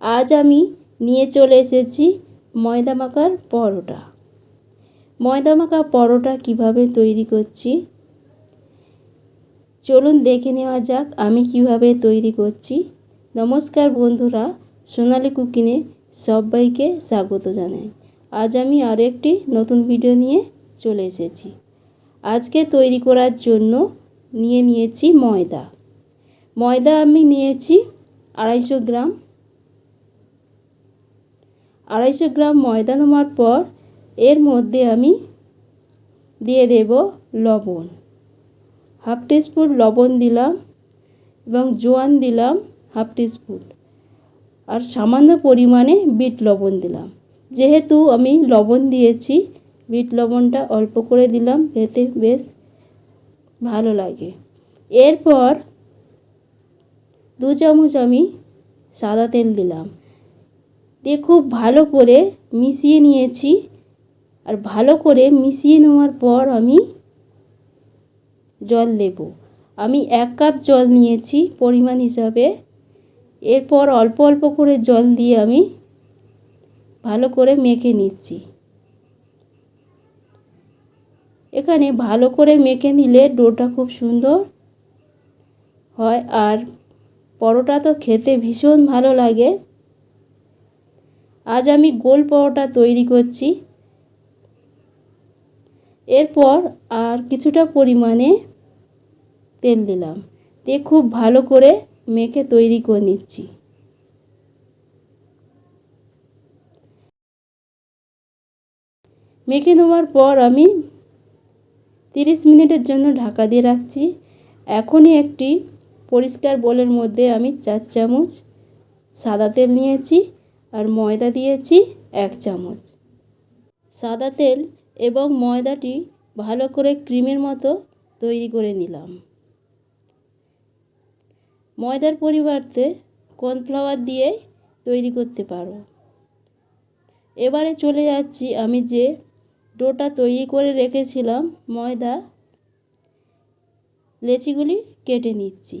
আজ আমি নিয়ে চলে এসেছি ময়দা মাখার পরোটা। ময়দা মাখা পরোটা কীভাবে তৈরি করছি? চলুন দেখে নেওয়া যাক আমি কীভাবে তৈরি করছি। নমস্কার বন্ধুরা, সোনালি কুকিনে সবাইকে স্বাগত জানাই। আজ আমি আরও একটি নতুন ভিডিও নিয়ে চলে এসেছি। আজকে তৈরি করার জন্য নিয়ে নিয়েছি ময়দা। ময়দা আমি নিয়েছি আড়াইশো গ্রাম আড়াইশো গ্রাম ময়দা নেওয়ার পর এর মধ্যে আমি দিয়ে দেব লবণ। হাফ টিস্পুন লবণ দিলাম এবং জোয়ান দিলাম হাফ টিস্পুন। আর সামান্য পরিমাণে বিট লবণ দিলাম। যেহেতু আমি লবণ দিয়েছি, বিট লবণটা অল্প করে দিলাম এতে বেশ ভালো লাগে। এরপর দু চামচ আমি সাদা তেল দিলাম। দিয়ে খুব ভালো করে মিশিয়ে নিয়েছি। আর ভালো করে মিশিয়ে নেওয়ার পর আমি জল দেব। আমি এক কাপ জল নিয়েছি পরিমাণ হিসাবে। এরপর অল্প অল্প করে জল দিয়ে আমি ভালো করে মেখে নিচ্ছি। এখানে ভালো করে মেখে নিলে ডোটা খুব সুন্দর হয়। আর পরোটা তো খেতে ভীষণ ভালো লাগে। আজ আমি গোল পরোটা তৈরি করছি। এরপর আর কিছুটা পরিমাণে তেল দিলাম। দিয়ে খুব ভালো করে মেখে তৈরি করে নিচ্ছি। মেখে নেওয়ার পর আমি তিরিশ মিনিটের জন্য ঢাকা দিয়ে রাখছি। এখনই একটি পরিষ্কার বোলের মধ্যে আমি চার চামচ সাদা তেল নিয়েছি। আর ময়দা দিয়েছি এক চামচ। সাদা তেল এবং ময়দাটি ভালো করে ক্রিমের মতো তৈরি করে নিলাম। ময়দার পরিবর্তে কর্নফ্লাওয়ার দিয়ে তৈরি করতে পারো। এবারে চলে যাচ্ছি আমি যে ডোটা তৈরি করে রেখেছিলাম ময়দা, লেচিগুলি কেটে নিচ্ছি।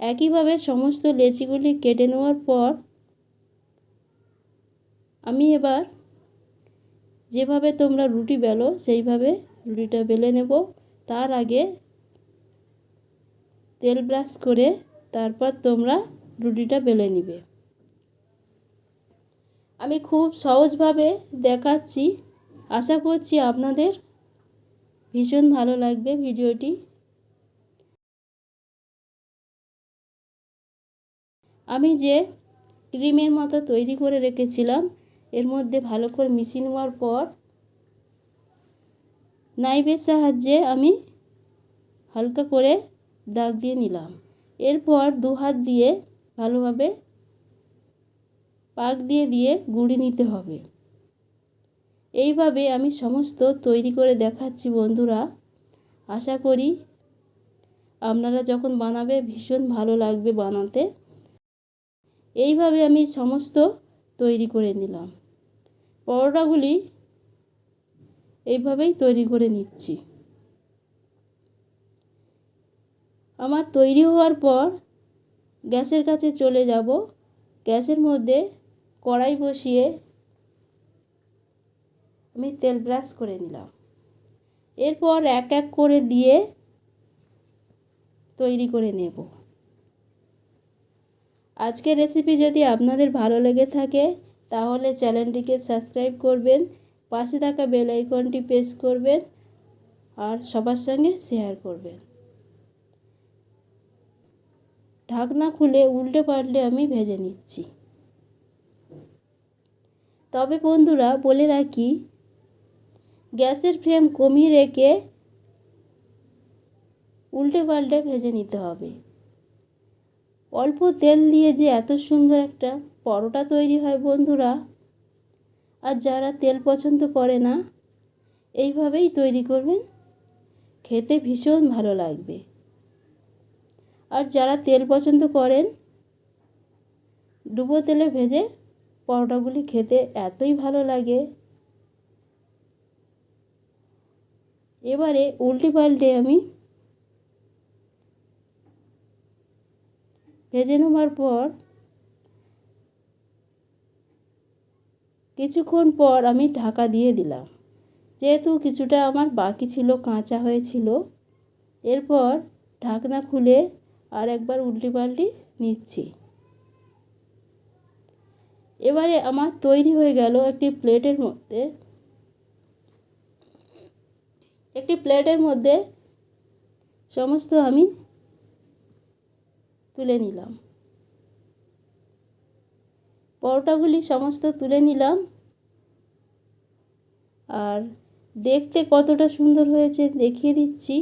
একইভাবে সমস্ত লেচিগুলি কেটে নেওয়ার পর আমি এবার যেভাবে তোমরা রুটি বেলো, সেইভাবে রুটিটা বেলে নেব। তার আগে তেল ব্রাশ করে তারপর তোমরা রুটিটা বেলে নিবে। আমি খুব সহজভাবে দেখাচ্ছি। আশা করছি আপনাদের ভীষণ ভালো লাগবে ভিডিওটি। আমি যে ক্রিমের মতো তৈরি করে রেখেছিলাম এর মধ্যে ভালো করে মিশিয়ে নেওয়ার পর নাইফের সাহায্যে আমি হালকা করে দাগ দিয়ে নিলাম। এরপর দু হাত দিয়ে ভালোভাবে পাক দিয়ে দিয়ে গুঁড়ি নিতে হবে। এইভাবে আমি সমস্ত তৈরি করে দেখাচ্ছি বন্ধুরা। আশা করি আপনারা যখন বানাবে ভীষণ ভালো লাগবে বানাতে। এইভাবে আমি সমস্ত তৈরি করে নিলাম। পরোটাগুলি এইভাবেই তৈরি করে নিচ্ছি। আমার তৈরি হওয়ার পর গ্যাসের কাছে চলে যাব। গ্যাসের মধ্যে কড়াই বসিয়ে আমি তেল ব্রাশ করে নিলাম। এরপর এক এক করে দিয়ে তৈরি করে নেব। আজকের রেসিপি যদি আপনাদের ভালো লেগে থাকে তাহলে চ্যানেলটিকে সাবস্ক্রাইব করবেন, পাশে থাকা বেল আইকনটি প্রেস করবেন আর সবার সঙ্গে শেয়ার করবেন। ঢাকনা খুলে উল্টে পাল্টে আমি ভেজে নিচ্ছি। তবে বন্ধুরা, বলে রাখি, গ্যাসের ফ্লেম কমিয়ে রেখে উল্টে পাল্টে ভেজে নিতে হবে। অল্প তেল দিয়ে যে এত সুন্দর একটা পরোটা তৈরি হয়, বন্ধুরা। আর যারা তেল পছন্দ করে না, এইভাবেই তৈরি করবেন। খেতে ভীষণ ভালো লাগবে। আর যারা তেল পছন্দ করেন, ডুবো তেলে ভেজে পরোটাগুলি খেতে এতই ভালো লাগে। এবারে উল্টে পাল্টে আমি ভেজে নেওয়ার পর কিছুক্ষণ পর আমি ঢাকা দিয়ে দিলাম। যেহেতু কিছুটা আমার বাকি ছিল, কাঁচা হয়েছিল, এরপর ঢাকনা খুলে আর একবার উল্টি পাল্টি নিচ্ছি। এবারে আমার তৈরি হয়ে গেল একটি প্লেটের মধ্যে, একটি প্লেটের মধ্যে সমস্ত আমি তুলে নিলাম। পরোটাগুলি সমস্ত তুলে নিলাম। আর দেখতে কতটা সুন্দর হয়েছে দেখিয়ে দিচ্ছি।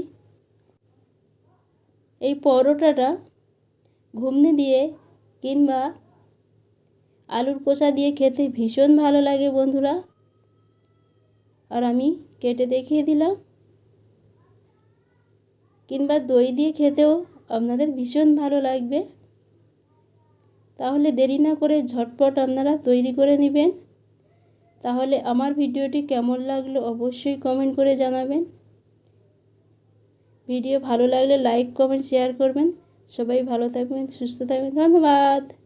এই পরোটাটা ঘুমনি দিয়ে কিংবা আলুর কষা দিয়ে খেতে ভীষণ ভালো লাগে বন্ধুরা। আর আমি কেটে দেখিয়ে দিলাম। কিংবা দই দিয়ে খেতেও আপনাদের ভীষণ ভালো লাগবে। তাহলে দেরি না করে ঝটপট আপনারা তৈরি করে নেবেন। তাহলে আমার ভিডিওটি কেমন লাগল অবশ্যই কমেন্ট করে জানাবেন। ভিডিও ভালো লাগলে লাইক, কমেন্ট, শেয়ার করবেন। সবাই ভালো থাকবেন, সুস্থ থাকবেন। ধন্যবাদ।